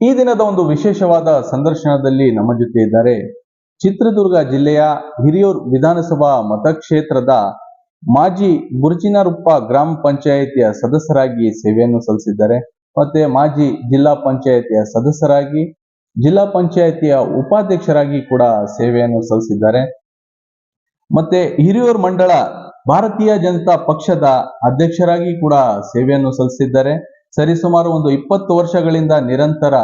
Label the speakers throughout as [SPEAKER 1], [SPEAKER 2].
[SPEAKER 1] ಈ ದಿನದ ಒಂದು ವಿಶೇಷವಾದ ಸಂದರ್ಶನದಲ್ಲಿ ನಮ್ಮ ಜೊತೆ ಇದ್ದಾರೆ ಚಿತ್ರದುರ್ಗ ಜಿಲ್ಲೆಯ ಹಿರಿಯೂರ್ ವಿಧಾನಸಭಾ ಮತಕ್ಷೇತ್ರದ ಮಾಜಿ ಬುರ್ಜಿನರುಪ್ಪ ಗ್ರಾಮ ಪಂಚಾಯಿತಿಯ ಸದಸ್ಯರಾಗಿ ಸೇವೆಯನ್ನು ಸಲ್ಲಿಸಿದ್ದಾರೆ. ಮತ್ತೆ ಮಾಜಿ ಜಿಲ್ಲಾ ಪಂಚಾಯಿತಿಯ ಸದಸ್ಯರಾಗಿ, ಜಿಲ್ಲಾ ಪಂಚಾಯಿತಿಯ ಉಪಾಧ್ಯಕ್ಷರಾಗಿ ಕೂಡ ಸೇವೆಯನ್ನು ಸಲ್ಲಿಸಿದ್ದಾರೆ. ಮತ್ತೆ ಹಿರಿಯೂರ್ ಮಂಡಳ ಭಾರತೀಯ ಜನತಾ ಪಕ್ಷದ ಅಧ್ಯಕ್ಷರಾಗಿ ಕೂಡ ಸೇವೆಯನ್ನು ಸಲ್ಲಿಸಿದ್ದಾರೆ. ಸರಿಸುಮಾರು ಒಂದು ಇಪ್ಪತ್ತು ವರ್ಷಗಳಿಂದ ನಿರಂತರ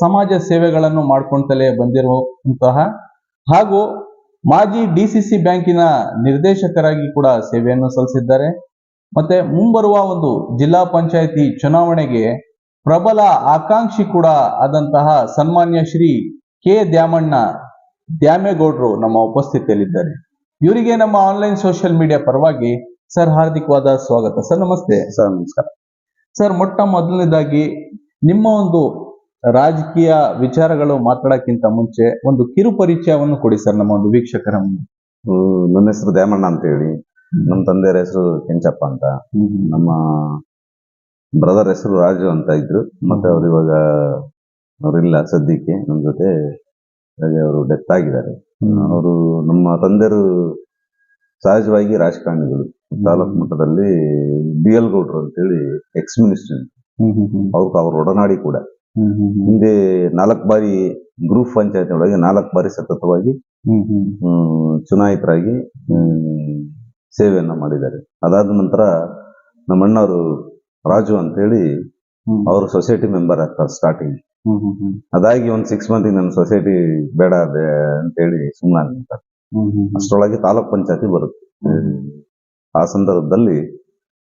[SPEAKER 1] ಸಮಾಜ ಸೇವೆಗಳನ್ನು ಮಾಡ್ಕೊಂತಲೇ ಬಂದಿರುವಂತಹ ಹಾಗೂ ಮಾಜಿ ಡಿಸಿಸಿ ಬ್ಯಾಂಕಿನ ನಿರ್ದೇಶಕರಾಗಿ ಕೂಡ ಸೇವೆಯನ್ನು ಸಲ್ಲಿಸಿದ್ದಾರೆ. ಮತ್ತೆ ಮುಂಬರುವ ಒಂದು ಜಿಲ್ಲಾ ಪಂಚಾಯಿತಿ ಚುನಾವಣೆಗೆ ಪ್ರಬಲ ಆಕಾಂಕ್ಷಿ ಕೂಡ ಆದಂತಹ ಸನ್ಮಾನ್ಯ ಶ್ರೀ ಕೆ ದ್ಯಾಮಣ್ಣ ದ್ಯಾಮೇಗೌಡರು ನಮ್ಮ ಉಪಸ್ಥಿತಿಯಲ್ಲಿದ್ದಾರೆ. ಇವರಿಗೆ ನಮ್ಮ ಆನ್ಲೈನ್ ಸೋಷಿಯಲ್ ಮೀಡಿಯಾ ಪರವಾಗಿ ಸರ್ ಹಾರ್ದಿಕವಾದ ಸ್ವಾಗತ. ಸರ್, ನಮಸ್ತೆ.
[SPEAKER 2] ಸರ್, ನಮಸ್ಕಾರ.
[SPEAKER 1] ಸರ್ ಮೊಟ್ಟ ಮೊದಲನೇದಾಗಿ ನಿಮ್ಮ ಒಂದು ರಾಜಕೀಯ ವಿಚಾರಗಳು ಮಾತಾಡಕ್ಕಿಂತ ಮುಂಚೆ ಒಂದು ಕಿರು ಪರಿಚಯವನ್ನು ಕೊಡಿ ಸರ್ ನಮ್ಮ ಒಂದು ವೀಕ್ಷಕರ ಮುಂದೆ.
[SPEAKER 2] ನನ್ನ ಹೆಸರು ದ್ಯಾಮಣ್ಣ ಅಂತ ಹೇಳಿ ನಮ್ಮ ತಂದೆಯರ ಹೆಸರು ಕೆಂಚಪ್ಪ ಅಂತ. ನಮ್ಮ ಬ್ರದರ್ ಹೆಸರು ರಾಜು ಅಂತ ಇದ್ರು. ಮತ್ತೆ ಅವ್ರು ಇವಾಗ ಅವರಿಲ್ಲ ಸದ್ಯಕ್ಕೆ ನಮ್ಮ ಜೊತೆ ಹಾಗೆ ಅವರು ಡೆತ್ ಆಗಿದ್ದಾರೆ. ಅವರು ನಮ್ಮ ತಂದೆಯರು ಸಹಜವಾಗಿ ರಾಜಕಾರಣಿಗಳು. ತಾಲೂಕು ಮಟ್ಟದಲ್ಲಿ ಬಿ ಎಲ್ ಗೌಡ್ರು ಅಂತೇಳಿ ಎಕ್ಸ್ ಮಿನಿಸ್ಟರ್ ಅವ್ರಿಗೆ ಅವ್ರ ಒಡನಾಡಿ ಕೂಡ. ಹಿಂದೆ ನಾಲ್ಕು ಬಾರಿ ಗ್ರೂಪ್ ಪಂಚಾಯತ್ ಒಳಗೆ ನಾಲ್ಕು ಬಾರಿ ಸತತವಾಗಿ ಚುನಾಯಿತರಾಗಿ ಸೇವೆಯನ್ನ ಮಾಡಿದ್ದಾರೆ. ಅದಾದ ನಂತರ ನಮ್ಮ ಅಣ್ಣವರು ರಾಜು ಅಂತ ಹೇಳಿ ಅವರು ಸೊಸೈಟಿ ಮೆಂಬರ್ ಆಗ್ತಾರೆ ಸ್ಟಾರ್ಟಿಂಗ್ ಅದಾಗಿ ಒಂದ್ ಸಿಕ್ಸ್ ಮಂತ್ ನನ್ನ ಸೊಸೈಟಿ ಬೇಡ ಅಂತ ಅಂತೇಳಿ ಸುಮ್ಮನೆ ಅಷ್ಟರೊಳಗೆ ತಾಲೂಕ್ ಪಂಚಾಯತಿ ಬರುತ್ತೆ. ಆ ಸಂದರ್ಭದಲ್ಲಿ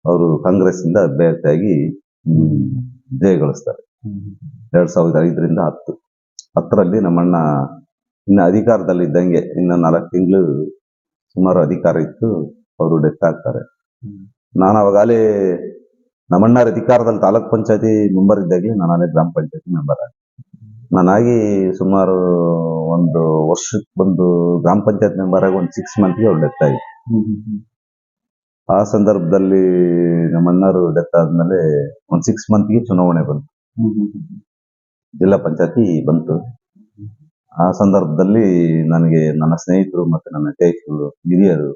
[SPEAKER 2] ಅವರು ಕಾಂಗ್ರೆಸ್ ಇಂದ ಅಭ್ಯರ್ಥಿಯಾಗಿ ಜಯಗೊಳಿಸ್ತಾರೆ. ಎರಡ್ ಸಾವಿರದ ಐದರಿಂದ ಹತ್ತು. ಹತ್ತರಲ್ಲಿ ನಮ್ಮಣ್ಣ ಇನ್ನು ಅಧಿಕಾರದಲ್ಲಿ ಇದ್ದಂಗೆ ಇನ್ನು ನಾಲ್ಕು ತಿಂಗಳು ಸುಮಾರು ಅಧಿಕಾರ ಇತ್ತು, ಅವರು ಡೆತ್ ಆಗ್ತಾರೆ. ನಾನು ಅವಾಗಲೇ ನಮ್ಮಣ್ಣರ ಅಧಿಕಾರದಲ್ಲಿ ತಾಲೂಕ್ ಪಂಚಾಯತಿ ಮೆಂಬರ್ ಇದ್ದಾಗಲೇ ನಾನು ಗ್ರಾಮ ಪಂಚಾಯತಿ ಮೆಂಬರ್ ಆಗಿ. ನಾನಾಗಿ ಸುಮಾರು ಒಂದು ವರ್ಷಕ್ಕೆ ಬಂದು ಗ್ರಾಮ ಪಂಚಾಯತ್ ಮೆಂಬರ್ ಆಗಿ ಒಂದು ಸಿಕ್ಸ್ ಮಂತ್ಗೆ ಅವ್ರು ಡೆತ್ ಆಗಿ. ಆ ಸಂದರ್ಭದಲ್ಲಿ ನಮ್ಮಣ್ಣರು ಡೆತ್ ಆದ್ಮೇಲೆ ಒಂದು ಸಿಕ್ಸ್ ಮಂತ್ಗೆ ಚುನಾವಣೆ ಬಂತು. ಜಿಲ್ಲಾ ಪಂಚಾಯತಿ ಬಂತು. ಆ ಸಂದರ್ಭದಲ್ಲಿ ನನಗೆ ನನ್ನ ಸ್ನೇಹಿತರು ಮತ್ತೆ ನನ್ನ ಟೇಕ್ಗಳು ಹಿರಿಯರು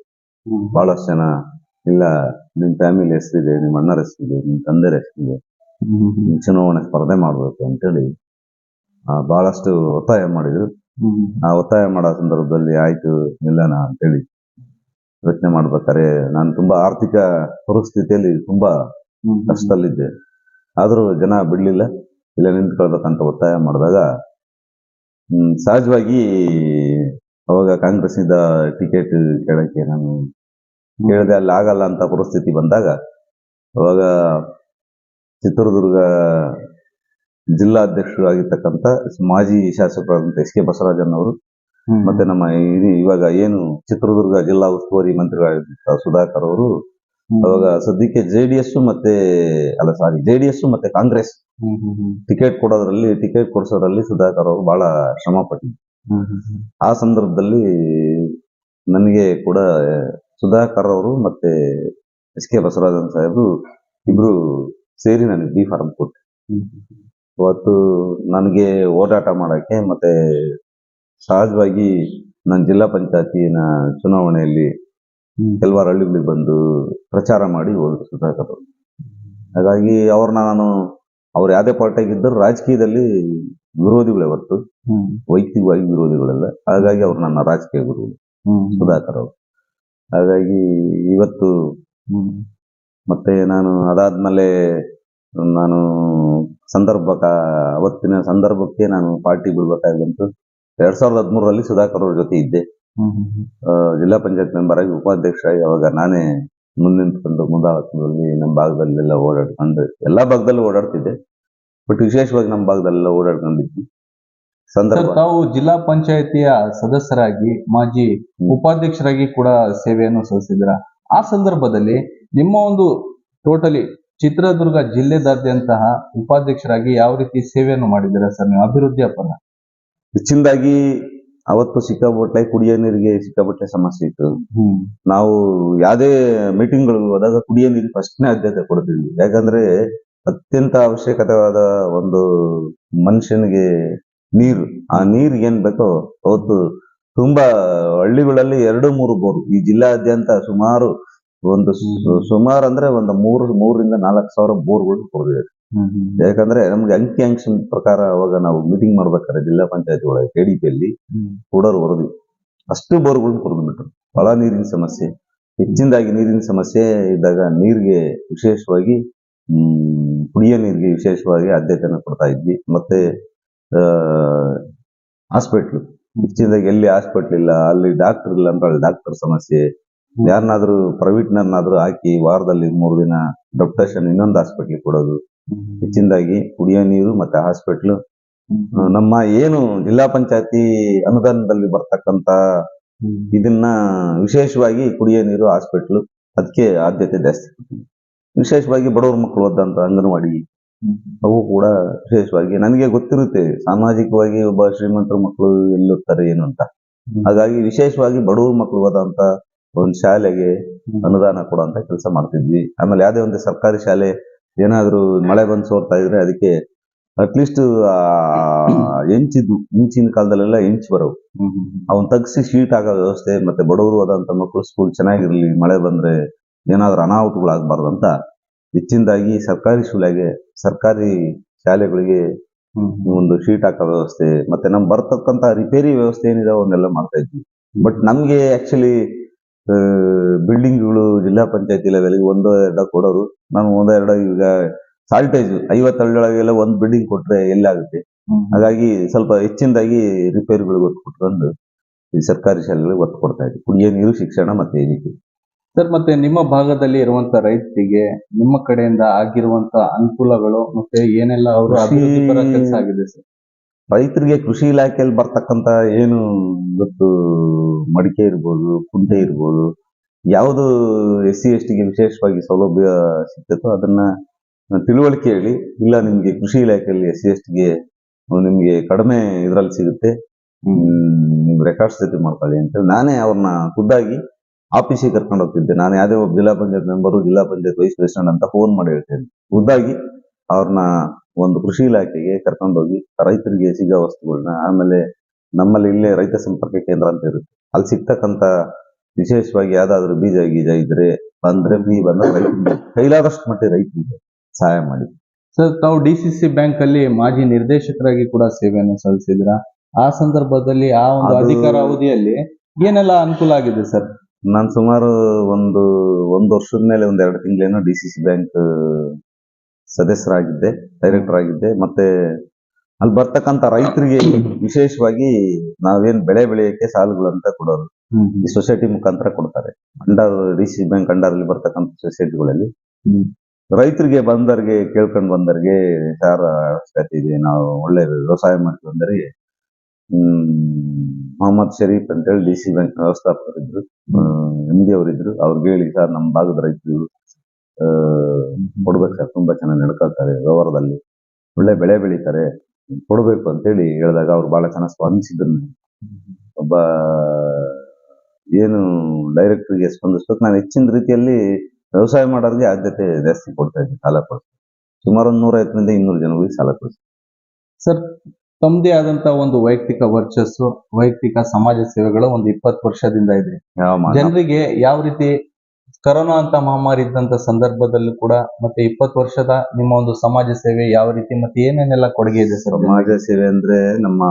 [SPEAKER 2] ಬಹಳಷ್ಟು ಜನ, ಇಲ್ಲ, ನಿಮ್ ಫ್ಯಾಮಿಲಿ ಹೆಸರಿದೆ ನಿಮ್ಮ ಅಣ್ಣರ ಹೆಸರಿದೆ ನಿಮ್ ತಂದೆರ ಹೆಸರಿದೆ ಚುನಾವಣೆ ಸ್ಪರ್ಧೆ ಮಾಡ್ಬೇಕು ಅಂತೇಳಿ ಬಹಳಷ್ಟು ಒತ್ತಾಯ ಮಾಡಿದ್ರು. ಆ ಒತ್ತಾಯ ಮಾಡೋ ಸಂದರ್ಭದಲ್ಲಿ ಆಯ್ತು, ನಿಲ್ಲೋಣ ಅಂತೇಳಿ ಯೋಚನೆ ಮಾಡ್ಬೇಕಾದ್ರೆ ನಾನು ತುಂಬಾ ಆರ್ಥಿಕ ಪರಿಸ್ಥಿತಿಯಲ್ಲಿ ತುಂಬಾ ಕಷ್ಟದಲ್ಲಿದ್ದೆ. ಆದ್ರೂ ಜನ ಬಿಡ್ಲಿಲ್ಲ. ಇಲ್ಲ ನಿಂತ್ಕೊಳ್ಬೇಕಂತ ಒತ್ತಾಯ ಮಾಡಿದಾಗ ಹ್ಮ್, ಸಹಜವಾಗಿ ಅವಾಗ ಕಾಂಗ್ರೆಸ್ನಿಂದ ಟಿಕೆಟ್ ಕೇಳಕ್ಕೆ ನಾನು ಕೇಳಿದೆ ಅಲ್ಲಿ ಆಗಲ್ಲ ಅಂತ ಪರಿಸ್ಥಿತಿ ಬಂದಾಗ ಅವಾಗ ಚಿತ್ರದುರ್ಗ ಜಿಲ್ಲಾಧ್ಯಕ್ಷರು ಆಗಿರ್ತಕ್ಕಂಥ ಮಾಜಿ ಶಾಸಕರಾದಂಥ ಎಸ್ ಕೆ ಬಸವರಾಜನ್ ಅವರು ಮತ್ತೆ ನಮ್ಮ ಇದಿ- ಇವಾಗ ಏನು ಚಿತ್ರದುರ್ಗ ಜಿಲ್ಲಾ ಉಸ್ತುವಾರಿ ಮಂತ್ರಿಗಳಾಗಿದ್ದ ಸುಧಾಕರ್ ಅವರು ಅವಾಗ ಸದ್ಯಕ್ಕೆ ಜೆ ಡಿ ಎಸ್ ಮತ್ತೆ ಅಲ್ಲ ಸಾರಿ ಜೆ ಡಿ ಎಸ್ ಮತ್ತೆ ಕಾಂಗ್ರೆಸ್ ಟಿಕೆಟ್ ಕೊಡೋದ್ರಲ್ಲಿ ಟಿಕೆಟ್ ಕೊಡಿಸೋದ್ರಲ್ಲಿ ಸುಧಾಕರ್ ಅವರು ಬಹಳ ಶ್ರಮ ಪಟ್ಟಿದ್ರು ಆ ಸಂದರ್ಭದಲ್ಲಿ ನನಗೆ ಕೂಡ ಸುಧಾಕರ್ ಅವರು ಮತ್ತೆ ಎಸ್ ಕೆ ಬಸವರಾಜನ್ ಸಾಹೇಬ್ರು ಇಬ್ರು ಸೇರಿ ನನಗೆ ಬಿ ಫಾರ್ಮ್ ಕೊಟ್ಟರು ಅವತ್ತು ನನಗೆ ಓಡಾಟ ಮಾಡಕ್ಕೆ ಮತ್ತೆ ಸಹಜವಾಗಿ ನಾನು ಜಿಲ್ಲಾ ಪಂಚಾಯತಿನ ಚುನಾವಣೆಯಲ್ಲಿ ಕೆಲವಾರು ಹಳ್ಳಿಗಳಿಗೆ ಬಂದು ಪ್ರಚಾರ ಮಾಡಿ ಹೋದ್ರು ಸುಧಾಕರ್ ಹಾಗಾಗಿ ಅವ್ರನ್ನ ನಾನು ಅವ್ರು ಯಾವುದೇ ಪಾರ್ಟಿಯಾಗಿ ಇದ್ದರು ರಾಜಕೀಯದಲ್ಲಿ ವಿರೋಧಿಗಳೇ ಹೊರತು ವೈಯಕ್ತಿಕವಾಗಿ ವಿರೋಧಿಗಳಲ್ಲ. ಹಾಗಾಗಿ ಅವ್ರು ನನ್ನ ರಾಜಕೀಯ ಗುರು ಸುಧಾಕರ್ ಅವರು. ಹಾಗಾಗಿ ಇವತ್ತು ಮತ್ತೆ ನಾನು ಅದಾದ್ಮೇಲೆ ನಾನು ಸಂದರ್ಭಕ್ಕ ಅವತ್ತಿನ ಸಂದರ್ಭಕ್ಕೆ ನಾನು ಪಾರ್ಟಿ ಬಿಡ್ಬೇಕಾಗಿ ಬಂತು ಎರಡ್ ಸಾವಿರದ ಹದಿಮೂರರಲ್ಲಿ ಸುಧಾಕರ್ ಅವ್ರ ಜೊತೆ ಇದ್ದೆ. ಜಿಲ್ಲಾ ಪಂಚಾಯತ್ ಮೆಂಬರ್ ಆಗಿ ಉಪಾಧ್ಯಕ್ಷರಾಗಿ ಅವಾಗ ನಾನೇ ಮುಂದೆ ನಿಂತ್ಕೊಂಡು ನಮ್ಮ ಭಾಗದಲ್ಲೆಲ್ಲ ಓಡಾಡ್ಕೊಂಡು ಎಲ್ಲಾ ಭಾಗದಲ್ಲೂ ಓಡಾಡ್ತಿದ್ದೆ. ಬಟ್ ವಿಶೇಷವಾಗಿ ನಮ್ಮ ಭಾಗದಲ್ಲೆಲ್ಲ ಓಡಾಡ್ಕೊಂಡಿದ್ವಿ. ಸಂದರ್ಭ
[SPEAKER 1] ತಾವು ಜಿಲ್ಲಾ ಪಂಚಾಯತಿಯ ಸದಸ್ಯರಾಗಿ ಮಾಜಿ ಉಪಾಧ್ಯಕ್ಷರಾಗಿ ಕೂಡ ಸೇವೆಯನ್ನು ಸಲ್ಲಿಸಿದ್ರ ಆ ಸಂದರ್ಭದಲ್ಲಿ ನಿಮ್ಮ ಒಂದು ಟೋಟಲಿ ಚಿತ್ರದುರ್ಗ ಜಿಲ್ಲೆದಾದ್ಯಂತಹ ಉಪಾಧ್ಯಕ್ಷರಾಗಿ ಯಾವ ರೀತಿ ಸೇವೆಯನ್ನು ಮಾಡಿದ್ದೀರಾ ಸರ್ ನೀವು? ಅಭಿವೃದ್ಧಿ ಪರ
[SPEAKER 2] ಹೆಚ್ಚಿನದಾಗಿ ಅವತ್ತು ಸಿಕ್ಕಾಪಟ್ಟೆ ಕುಡಿಯೋ ನೀರಿಗೆ ಸಿಕ್ಕಾಪಟ್ಟೆ ಸಮಸ್ಯೆ ಇತ್ತು. ನಾವು ಯಾವುದೇ ಮೀಟಿಂಗ್ಗಳಿಗೆ ಹೋದಾಗ ಕುಡಿಯೋ ನೀರಿಗೆ ಫಸ್ಟ್ನೇ ಆದ್ಯತೆ ಕೊಡ್ತಿದ್ವಿ. ಯಾಕಂದ್ರೆ ಅತ್ಯಂತ ಅವಶ್ಯಕತೆವಾದ ಒಂದು ಮನುಷ್ಯನಿಗೆ ನೀರು. ಆ ನೀರ್ ಏನ್ ಬೇಕೋ ಅವತ್ತು ತುಂಬಾ ಹಳ್ಳಿಗಳಲ್ಲಿ ಎರಡು ಮೂರು ಬೋರ್. ಈ ಜಿಲ್ಲಾದ್ಯಂತ ಸುಮಾರು ಒಂದು ಸುಮಾರು ಅಂದ್ರೆ ಒಂದು ಮೂರು ಮೂರರಿಂದ ನಾಲ್ಕು ಸಾವಿರ ಬೋರ್ಗಳು
[SPEAKER 1] ಹ್ಮ್
[SPEAKER 2] ಯಾಕಂದ್ರೆ ನಮ್ಗೆ ಅಂಕಿ ಅಂಶ ಪ್ರಕಾರ ಅವಾಗ ನಾವು ಮೀಟಿಂಗ್ ಮಾಡ್ಬೇಕಾದ್ರೆ ಜಿಲ್ಲಾ ಪಂಚಾಯತ್ ಒಳಗೆ ಕೆಡಿಪಿ
[SPEAKER 1] ಅಲ್ಲಿ
[SPEAKER 2] ಕೂಡರ್ ವರದಿ. ಅಷ್ಟು ಬೋರ್ಗಳನ್ನ ಕೊಡ್ಬಿಟ್ರು ಒಳ ನೀರಿನ ಸಮಸ್ಯೆ ಹೆಚ್ಚಿನದಾಗಿ ನೀರಿನ ಸಮಸ್ಯೆ ಇದ್ದಾಗ ನೀರಿಗೆ ವಿಶೇಷವಾಗಿ ಕುಡಿಯ ಕುಡಿಯೋ ನೀರಿಗೆ ವಿಶೇಷವಾಗಿ ಆದ್ಯತೆಯನ್ನು ಕೊಡ್ತಾ ಇದ್ವಿ. ಮತ್ತೆ ಹಾಸ್ಪಿಟ್ಲು. ಹೆಚ್ಚಿನದಾಗಿ ಎಲ್ಲಿ ಹಾಸ್ಪಿಟ್ಲ್ ಇಲ್ಲ ಅಲ್ಲಿ ಡಾಕ್ಟರ್ ಇಲ್ಲ ಅಂತ ಡಾಕ್ಟರ್ ಸಮಸ್ಯೆ. ಯಾರನ್ನಾದ್ರೂ ಪ್ರೈವೇಟ್ನನ್ನಾದ್ರೂ ಹಾಕಿ ವಾರದಲ್ಲಿ ಮೂರು ದಿನ ಡಾಕ್ಟರ್ಷನ್ ಇನ್ನೊಂದು ಹಾಸ್ಪಿಟ್ಲಿಗೆ ಕೊಡೋದು. ಹೆಚ್ಚಿನದಾಗಿ ಕುಡಿಯೋ ನೀರು ಮತ್ತೆ ಹಾಸ್ಪಿಟ್ಲು. ನಮ್ಮ ಏನು ಜಿಲ್ಲಾ ಪಂಚಾಯತಿ ಅನುದಾನದಲ್ಲಿ ಬರ್ತಕ್ಕಂತ ಇದನ್ನ ವಿಶೇಷವಾಗಿ ಕುಡಿಯೋ ನೀರು ಹಾಸ್ಪಿಟ್ಲು ಅದಕ್ಕೆ ಆದ್ಯತೆ ಜಾಸ್ತಿ ವಿಶೇಷವಾಗಿ ಬಡವರ ಮಕ್ಕಳು ಓದಂತ ಅಂಗನವಾಡಿ ಅವು ಕೂಡ ವಿಶೇಷವಾಗಿ ನನಗೆ ಗೊತ್ತಿರುತ್ತೆ ಸಾಮಾಜಿಕವಾಗಿ ಒಬ್ಬ ಶ್ರೀಮಂತರ ಮಕ್ಕಳು ಎಲ್ಲಿ ಹೋಗ್ತಾರೆ ಏನು ಅಂತ. ಹಾಗಾಗಿ ವಿಶೇಷವಾಗಿ ಬಡವ್ರ ಮಕ್ಕಳು ಹೋದಂತ ಒಂದು ಶಾಲೆಗೆ. ಅನುದಾನ ಕೊಡುವಂತ ಕೆಲಸ ಮಾಡ್ತಿದ್ವಿ. ಆಮೇಲೆ ಯಾವುದೇ ಒಂದು ಸರ್ಕಾರಿ ಶಾಲೆ ಏನಾದ್ರೂ ಮಳೆ ಬಂದು ಸೋರ್ತಾ ಇದ್ರೆ ಅದಕ್ಕೆ ಅಟ್ಲೀಸ್ಟ್ ಎಂಚಿದ್ದು ಇಂಚಿನ ಕಾಲದಲ್ಲೆಲ್ಲ ಹೆಂಚ್ ಬರೋವು. ಅವನ್ ತಗ್ಸಿ ಶೀಟ್ ಆಗೋ ವ್ಯವಸ್ಥೆ, ಮತ್ತೆ ಬಡವರು ಆದಂತ ಮಕ್ಕಳು ಸ್ಕೂಲ್ ಚೆನ್ನಾಗಿರ್ಲಿ, ಮಳೆ ಬಂದ್ರೆ ಏನಾದ್ರೂ ಅನಾಹುತಗಳಾಗಬಾರ್ದು ಅಂತ ಹೆಚ್ಚಿನದಾಗಿ ಸರ್ಕಾರಿ ಶಾಲೆಗೆ, ಸರ್ಕಾರಿ ಶಾಲೆಗಳಿಗೆ ಒಂದು ಶೀಟ್ ಹಾಕೋ ವ್ಯವಸ್ಥೆ, ಮತ್ತೆ ನಮ್ಗೆ ಬರ್ತಕ್ಕಂತ ರಿಪೇರಿ ವ್ಯವಸ್ಥೆ ಏನಿದೆ, ಅವನ್ನೆಲ್ಲ ಮಾಡ್ತಾ ಇದ್ವಿ. ಬಟ್ ನಮ್ಗೆ ಆಕ್ಚುಲಿ ಬಿಲ್ಡಿಂಗ್ಗಳು ಜಿಲ್ಲಾ ಪಂಚಾಯತಿ ಲೆವೆಲ್ಗೆ ಒಂದೋ ಎರಡೋ ಕೊಡೋರು ನಾನು ಒಂದೋ ಎರಡೋ ಈಗ ಸಾಲ್ಟೇಜ್ ಐವತ್ತು ಹಳ್ಳಿಯೊಳಗೆಲ್ಲ ಒಂದ್ ಬಿಲ್ಡಿಂಗ್ ಕೊಟ್ರೆ ಎಲ್ಲಾಗುತ್ತೆ
[SPEAKER 1] ಆಗುತ್ತೆ
[SPEAKER 2] ಹಾಗಾಗಿ ಸ್ವಲ್ಪ ಹೆಚ್ಚಿನದಾಗಿ ರಿಪೇರಿಗಳಿಗೆ ಒತ್ತು ಕೊಟ್ಕೊಂಡು ಈ ಸರ್ಕಾರಿ ಶಾಲೆಗಳಿಗೆ ಒತ್ತು ಕೊಡ್ತಾ ಇದೆ ಕುಡಿಯೋ ನೀರು ಶಿಕ್ಷಣ ಮತ್ತೆ ಇದಕ್ಕೆ
[SPEAKER 1] ಸರ್ ಮತ್ತೆ ನಿಮ್ಮ ಭಾಗದಲ್ಲಿ ಇರುವಂತ ರೈತರಿಗೆ ನಿಮ್ಮ ಕಡೆಯಿಂದ ಆಗಿರುವಂತ ಅನುಕೂಲಗಳು ಮತ್ತೆ ಏನೆಲ್ಲ ಅವರು ಕೆಲಸ ಆಗಿದೆ ಸರ್?
[SPEAKER 2] ರೈತರಿಗೆ ಕೃಷಿ ಇಲಾಖೆಯಲ್ಲಿ ಬರ್ತಕ್ಕಂತ ಏನು ಇವತ್ತು ಮಡಿಕೆ ಇರ್ಬೋದು ಕುಂಟೆ ಇರ್ಬೋದು ಯಾವುದು ಎಸ್ ಸಿ ಎಸ್ ಟಿಗೆ ವಿಶೇಷವಾಗಿ ಸೌಲಭ್ಯ ಸಿಗ್ತೈತೋ ಅದನ್ನ ತಿಳುವಳಿಕೆ ಹೇಳಿ ಇಲ್ಲ ನಿಮ್ಗೆ ಕೃಷಿ ಇಲಾಖೆಯಲ್ಲಿ ಎಸ್ ಸಿ ಎಸ್ ಟಿಗೆ ನಿಮ್ಗೆ ಕಡಿಮೆ ಇದ್ರಲ್ಲಿ ಸಿಗುತ್ತೆ ನೀವು ನಿಮ್ ರೆಕಾರ್ಡ್ಸ್ ಜೊತೆ ಮಾಡ್ಕೊಳ್ಳಿ ಅಂತ ನಾನೇ ಅವ್ರನ್ನ ಖುದ್ದಾಗಿ ಆಫೀಸಿಗೆ ಕರ್ಕೊಂಡು ಹೋಗ್ತಿದ್ದೆ. ನಾನು ಯಾವುದೇ ಒಬ್ಬ ಜಿಲ್ಲಾ ಪಂಚಾಯತ್ ಮೆಂಬರು ಜಿಲ್ಲಾ ಪಂಚಾಯತ್ ವೈಸ್ ಪ್ರೆಸಿಡೆಂಟ್ ಅಂತ ಫೋನ್ ಮಾಡಿ ಹೇಳ್ತೇನೆ. ಖುದ್ದಾಗಿ ಅವ್ರನ್ನ ಒಂದು ಕೃಷಿ ಇಲಾಖೆಗೆ ಕರ್ಕೊಂಡೋಗಿ ರೈತರಿಗೆ ಸಿಗೋ ವಸ್ತುಗಳನ್ನ ಆಮೇಲೆ ನಮ್ಮಲ್ಲಿ ಇಲ್ಲೇ ರೈತ ಸಂಪರ್ಕ ಕೇಂದ್ರ ಅಂತ ಇರುತ್ತೆ. ಅಲ್ಲಿ ಸಿಗ್ತಕ್ಕಂತ ವಿಶೇಷವಾಗಿ ಯಾವ್ದಾದ್ರು ಬೀಜ ಗೀಜ ಇದ್ರೆ ಬಂದ್ರೆ ಬಂದ ರೈತರಿಗೆ ಕೈಲಾದಷ್ಟು ಮಟ್ಟಿಗೆ ರೈತರಿಗೆ ಸಹಾಯ ಮಾಡಿ.
[SPEAKER 1] ಸರ್ ತಾವು ಡಿ ಸಿ ಸಿ ಬ್ಯಾಂಕ್ ಅಲ್ಲಿ ಮಾಜಿ ನಿರ್ದೇಶಕರಾಗಿ ಕೂಡ ಸೇವೆಯನ್ನು ಸಲ್ಲಿಸಿದ್ರ ಆ ಸಂದರ್ಭದಲ್ಲಿ ಆ ಒಂದು
[SPEAKER 2] ಅದು-
[SPEAKER 1] ಅಧಿಕಾರ ಅವಧಿಯಲ್ಲಿ ಏನೆಲ್ಲ ಅನುಕೂಲ ಆಗಿದೆ ಸರ್?
[SPEAKER 2] ನಾನು ಸುಮಾರು ಒಂದು ಒಂದು ವರ್ಷದ ಮೇಲೆ ಒಂದ್ ಎರಡು ತಿಂಗಳೇನೋ ಡಿ ಸಿ ಸಿ ಬ್ಯಾಂಕ್ ಸದಸ್ಯರಾಗಿದ್ದೆ ಡೈರೆಕ್ಟರ್ ಆಗಿದ್ದೆ ಮತ್ತೆ ಅಲ್ಲಿ ಬರ್ತಕ್ಕಂತ ರೈತರಿಗೆ ವಿಶೇಷವಾಗಿ ನಾವೇನ್ ಬೆಳೆ ಬೆಳೆಯಕ್ಕೆ ಸಾಲಗಳಂತ ಕೊಡೋರು. ಈ ಸೊಸೈಟಿ ಮುಖಾಂತರ ಕೊಡ್ತಾರೆ. Under D C bank under ಅಲ್ಲಿ ಬರ್ತಕ್ಕಂಥ ಸೊಸೈಟಿಗಳಲ್ಲಿ. ರೈತರಿಗೆ ಬಂದರಿಗೆ ಕೇಳ್ಕೊಂಡು ಬಂದರಿಗೆ ಸಾರ ಅವಶ್ಯಕತೆ ಇದೆ. ನಾವು ಒಳ್ಳೆ ವ್ಯವಸಾಯ ಮಾಡ್ತೀವಿ ಅಂದರೆ ಹ್ಮ್ ಮೊಹಮ್ಮದ್ ಶರೀಫ್ ಅಂತೇಳಿ ಡಿ ಸಿ ಬ್ಯಾಂಕ್ ವ್ಯವಸ್ಥಾಪಕರಿದ್ರು ಎಂ ಡಿ ಅವರಿದ್ರು. ಅವ್ರಿಗೆ ಹೇಳಿ ಸರ್ ನಮ್ಮ ಭಾಗದ ರೈತರು ಕೊಡ್ಬೇಕು ಸರ್. ತುಂಬಾ ಚೆನ್ನಾಗಿ ನಡ್ಕೊಳ್ತಾರೆ ವ್ಯವಹಾರದಲ್ಲಿ. ಒಳ್ಳೆ ಬೆಳೆ ಬೆಳೀತಾರೆ. ಕೊಡ್ಬೇಕು ಅಂತೇಳಿ ಹೇಳಿದಾಗ ಅವ್ರು ಬಹಳ ಚೆನ್ನಾಗಿ ಸ್ಪಂದಿಸಿದ್ರು ಒಬ್ಬ ಏನು ಡೈರೆಕ್ಟರ್ಗೆ ಸ್ಪಂದಿಸ್ಬೇಕು. ನಾನು ಹೆಚ್ಚಿನ ರೀತಿಯಲ್ಲಿ ವ್ಯವಸಾಯ ಮಾಡೋರಿಗೆ ಆದ್ಯತೆ ಜಾಸ್ತಿ ಕೊಡ್ತಾ ಇದ್ದೀನಿ ಸಾಲ ಕೊಡ್ತೀನಿ ಸುಮಾರು ಒಂದು ನೂರ ಐದರಿಂದ ಇನ್ನೂರು ಜನಗಳಿಗೆ ಸಾಲ ಕೊಡ್ತೀನಿ
[SPEAKER 1] ಸರ್ ತಮ್ಮದೇ ಆದಂತ ಒಂದು ವೈಯಕ್ತಿಕ ವರ್ಚಸ್ಸು ವೈಯಕ್ತಿಕ ಸಮಾಜ ಸೇವೆಗಳು ಒಂದು ಇಪ್ಪತ್ತು ವರ್ಷದಿಂದ ಇದೆ. ಜನರಿಗೆ ಯಾವ ರೀತಿ ಕರೋನಾ ಅಂತ ಮಹಾಮಾರಿ ಇದ್ದಂತ ಸಂದರ್ಭದಲ್ಲೂ ಕೂಡ ಮತ್ತೆ ಇಪ್ಪತ್ತು ವರ್ಷದ ನಿಮ್ಮ ಒಂದು ಸಮಾಜ ಸೇವೆ ಯಾವ ರೀತಿ ಮತ್ತೆ ಏನೇನೆಲ್ಲ ಕೊಡುಗೆ ಇದೆ ಸರ್?
[SPEAKER 2] ಸಮಾಜ ಸೇವೆ ಅಂದ್ರೆ ನಮ್ಮ